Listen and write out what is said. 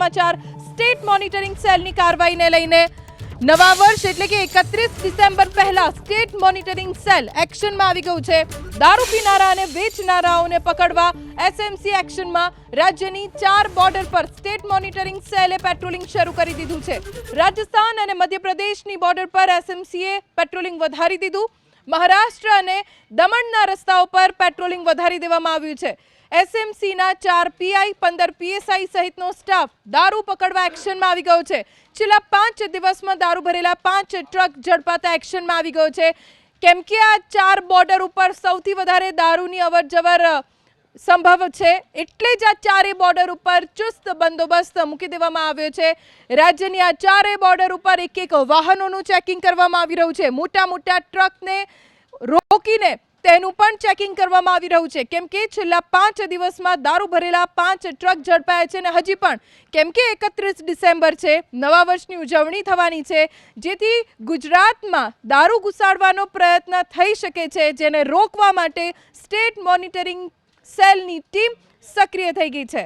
સમાચાર state monitoring સેલની કાર્યવાહીને લઈને. નવા વર્ષ એટલે કે એકત્રીસ ડિસેમ્બર પહેલા સ્ટેટ મોનિટરિંગ સેલ એક્શનમાં આવી ગયું છે. દારૂ પીનારા અને વેચનારાઓને પકડવા એસએમસી એક્શનમાં રાજ્યની ચાર બોર્ડર પર સ્ટેટ મોનિટરિંગ સેલે પેટ્રોલિંગ શરૂ કરી દીધું છે. રાજસ્થાન અને મધ્યપ્રદેશની બોર્ડર પર એસએમસીએ પેટ્રોલિંગ વધારી દીધું. મહારાષ્ટ્ર અને દમણના રસ્તાઓ પર પેટ્રોલિંગ વધારી દેવામાં આવ્યું છે. એસએમસીના ચાર પીઆઈ, પંદર પીએસઆઈ સહિતનો સ્ટાફ દારૂ પકડવા એક્શનમાં આવી ગયો છે. છેલ્લા પાંચ દિવસમાં દારૂ ભરેલા પાંચ ટ્રક ઝડપાતા એક્શનમાં આવી ગયો છે. કેમ કે આ ચાર બોર્ડર ઉપર સૌથી વધારે દારૂની અવર જવર સંભવ છે. એટલે જ આ ચારે બોર્ડર ઉપર ચુસ્ત બંદોબસ્ત મૂકી દેવામાં આવ્યો છે. રાજ્યની આ ચારે બોર્ડર ઉપર એક એક વાહનોનું ચેકિંગ કરવામાં આવી રહ્યું છે. મોટા મોટા ટ્રકને રોકીને તેનું પણ ચેકિંગ કરવામાં આવી રહ્યું છે. કેમ કે છેલ્લા પાંચ દિવસમાં દારૂ ભરેલા પાંચ ટ્રક ઝડપાયા છે અને હજી પણ કેમ કે એકત્રીસ ડિસેમ્બર છે. નવા વર્ષની ઉજવણી થવાની છે. જેથી ગુજરાતમાં દારૂ ઘુસાડવાનો પ્રયત્ન થઈ શકે છે, જેને રોકવા માટે સ્ટેટ મોનિટરિંગ સેલની ટીમ સક્રિય થઈ ગઈ છે.